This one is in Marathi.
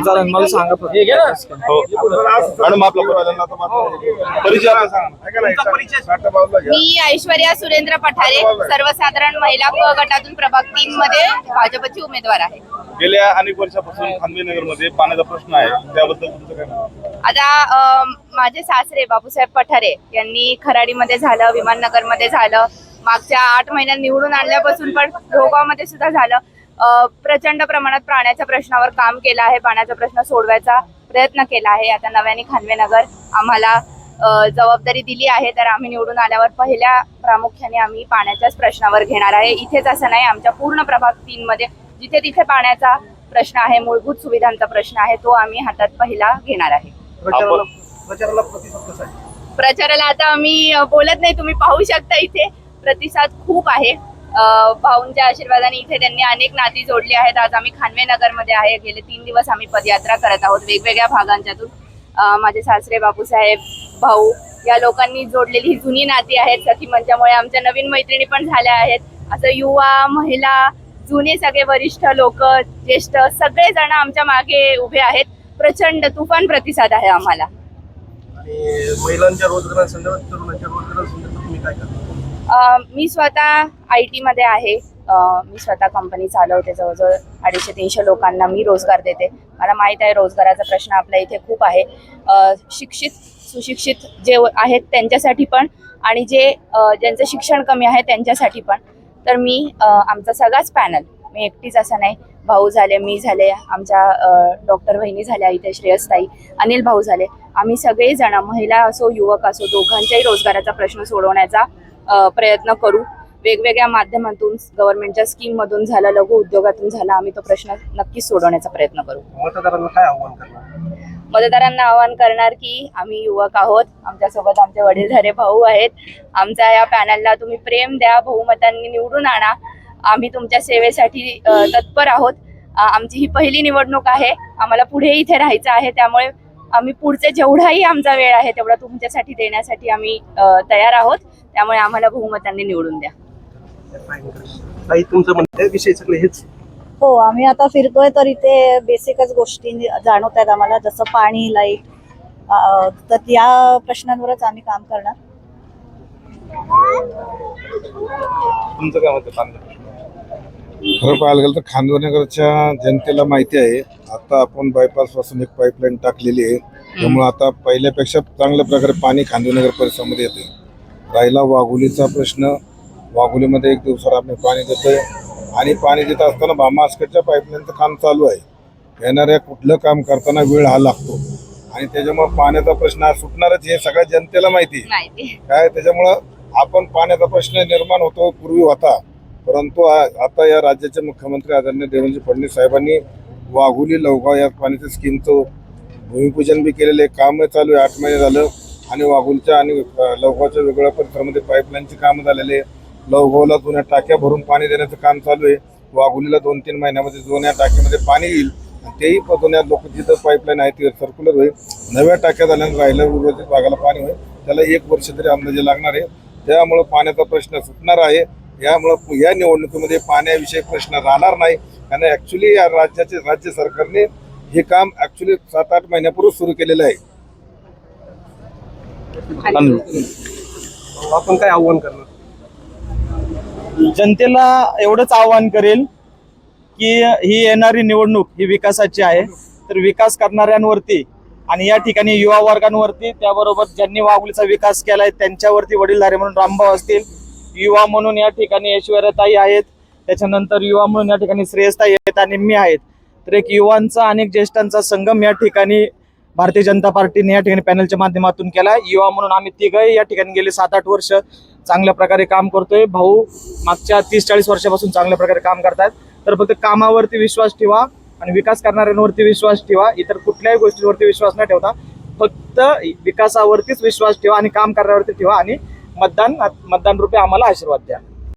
चालेल मला सांगा फक्त. हो मॅडम आपला परिचय सांगा. मी ऐश्वर्या सुरेंद्र पठारे सर्वसाधारण महिला क गटातून प्रभाग तीन मध्ये भाजपची उमेदवार आहे. गेल्या अनेक वर्षापासून खानवेनगरमध्ये पाण्याचा प्रश्न आहे. त्याबद्दल तुमचं काय मत? आता अम, माझे सासरे बापूसाहेब पठारे यांनी खराडीमध्ये झालं विमाननगरमध्ये झालं मागच्या आठ महिन्यात निवडून आणल्यापासून पण मध्ये सुद्धा झालं. प्रचंड प्रमाणात पाण्याच्या प्रश्नावर काम केलं आहे पाण्याचा प्रश्न सोडवायचा प्रयत्न केला आहे. आता नव्याने खानवेनगर आम्हाला जबाबदारी दिली आहे तर आम्ही निवडून आल्यावर पहिल्या प्रामुख्याने आम्ही पाण्याच्याच प्रश्नावर घेणार आहे. इथेच असं नाही आमच्या पूर्ण प्रभाग तीन मध्ये जिथे तिथे पाण्याचा प्रश्न आहे मूलभूत सुविधांचा प्रश्न आहे तो आम्ही हातात पहिला घेणार आहे. प्रचाराला आता आम्ही बोलत नाही तुम्ही पाहू शकता इथे. प्रतिसाद खूप आहे. भाऊंच्या आशीर्वादाने इथे त्यांनी अनेक नाती जोडली आहेत. आज आम्ही खानवे नगरमध्ये आहे. गेले तीन दिवस आम्ही पदयात्रा करत आहोत. वेगवेगळ्या भागांच्यातून. माझे सासरे बापूसाहेब भाऊ या लोकांनी जोडलेली ही जुनी नाती आहेत. सखी मंचामुळे आमच्या नवीन मैत्रिणी पण झाल्या आहेत. असं युवा महिला जुने सगळे वरिष्ठ लोक ज्येष्ठ सगळेजण आमच्या मागे उभे आहेत. प्रचंड तुफान प्रतिसाद आहे आम्हाला. महिलांच्या रोजगारासंदर्भात तरुणांच्या रोजगारासंदर्भात तुम्ही काय करता? मी स्वतः आय टीमध्ये आहे मी स्वतः कंपनी चालवते जवळजवळ अडीचशे तीनशे लोकांना मी रोजगार देते. मला माहीत आहे रोजगाराचा प्रश्न आपल्या इथे खूप आहे. शिक्षित सुशिक्षित जे आहेत त्यांच्यासाठी पण आणि जे ज्यांचं शिक्षण कमी आहे त्यांच्यासाठी पण. तर मी आमचा सगळाच पॅनल मी एकटीच असं नाही. भाऊ झाले मी झाले आमच्या डॉक्टर वहिनी झाल्या इथे श्रेयसताई अनिल भाऊ झाले. आम्ही सगळेजण महिला असो युवक असो दोघांच्याही रोजगाराचा प्रश्न सोडवण्याचा प्रयत्न करू. वेगवेगळ्या माध्यमातून गव्हर्नमेंटच्या स्कीम मधून झालं लघु उद्योगातून झाला आम्ही तो प्रश्न नक्कीच सोडवण्याचा प्रयत्न करू. मतदारांना काय आव्हान करणार? मतदारांना आवाहन करणार की आम्ही युवक आहोत आमच्यासोबत आमचे वडीलधारे भाऊ आहेत. आमच्या या पॅनलला तुम्ही प्रेम द्या बहुमतांनी निवडून आणा. आम्ही तुमच्या सेवेसाठी तत्पर आहोत. आमची ही पहिली निवडणूक आहे. आम्हाला पुढे इथे राहायचं आहे त्यामुळे आम्ही पुढचे जेवढाही आमचा वेळ आहे तेवढा तुमच्यासाठी देण्यासाठी आम्ही तयार आहोत. त्यामुळे आम्हाला बहुमतांनी निवडून द्या. तुमचं म्हणणं आहे, विषय सगळे हेच. हो आम्ही आता फिरतोय तर इथे बेसिकच गोष्टी जाणवत आहेत आम्हाला जसं पाणी लाइट तर या प्रश्नांवरच आम्ही काम करणार. तुमचं काय खरं पाहायला गेलं तर खानदेनगरच्या जनतेला माहिती आहे आता आपण बायपासपासून एक पाईपलाईन टाकलेली आहे त्यामुळे आता पहिल्यापेक्षा चांगल्या प्रकारे पाणी खानदेनगर परिसरामध्ये येते राहिला वाघोलीचा प्रश्न. वाघोलीमध्ये एक दिवसाला आम्ही पाणी देतोय. आणि पाणी देत असताना भामास्करच्या पाईपलाईनचं काम चालू आहे. येणाऱ्या कुठलं काम करताना वेळ हा लागतो. आणि त्याच्यामुळे पाण्याचा प्रश्न हा सुटणारच हे सगळ्या जनतेला माहिती आहे. काय त्याच्यामुळं आपण पाण्याचा प्रश्न निर्माण होतो पूर्वी होता. परंतु आ- आता या राज्याचे मुख्यमंत्री आदरणीय देवेंद्र फडणवीस साहेबांनी वाघोली लवगाव या पाण्याच्या स्कीमचं भूमिपूजन बी केलेलं आहे. काम चालू आहे. आठ महिने झालं. आणि वाघुलच्या आणि अ, लवगावच्या वेगवेगळ्या परिसरामध्ये पाईपलाईनचे कामं झालेले आहे. लवगावला जुन्या टाक्या भरून पाणी देण्याचं काम चालू आहे. वाघोलीला दोन तीन महिन्यामध्ये जुन्या टाक्यामध्ये पाणी येईल. तेही जुन्या लोक जिथं पाईपलाईन आहे ती सर्क्युलर होईल. नव्या टाक्या झाल्यानंतर राहिल्या उर्वरित भागाला पाणी होईल. त्याला एक वर्ष तरी अंदाजे लागणार आहे. त्यामुळं पाण्याचा प्रश्न सुटणार आहे. यामुळं या निवडणुकीमध्ये पाण्याविषयी प्रश्न राहणार नाही. कारण ॲक्च्युली या राज्याचे राज्य सरकारने हे काम ॲक्च्युली सात आठ महिन्यापूर्वी सुरू केलेलं आहे. आपण काय आव्हान करणार? जनतेला एवढंच आवाहन करेल की ही येणारी निवडणूक ही विकासाची आहे. तर विकास करणाऱ्यांवरती आणि या ठिकाणी युवा वर्गांवरती त्याबरोबर ज्यांनी वाघोलीचा विकास केलाय त्यांच्यावरती वडीलधारे म्हणून रामभाऊ असतील युवा म्हणून या ठिकाणी ऐश्वर्याताई आहेत त्याच्यानंतर युवा म्हणून या ठिकाणी श्रेयसताई आहेत आणि मी आहेत. तर एक युवांचा आणि एक ज्येष्ठांचा संगम या ठिकाणी भारतीय जनता पार्टीने या ठिकाणी पॅनलच्या माध्यमातून केला युवा म्हणून आम्ही तिघही या ठिकाणी गेले. सात आठ वर्ष चांगल्या प्रकारे काम करतोय. भाऊ मागच्या तीस चाळीस वर्षापासून चांगल्या प्रकारे काम करतायत. तर फक्त कामावरती विश्वास ठेवा आणि विकास करणाऱ्यांवरती विश्वास ठेवा. इतर कुठल्याही गोष्टीवरती विश्वास न ठेवता फक्त विकासावरतीच विश्वास ठेवा आणि काम करण्यावरती ठेवा आणि मतदान मतदान रूपे आम्हाला आशीर्वाद द्या.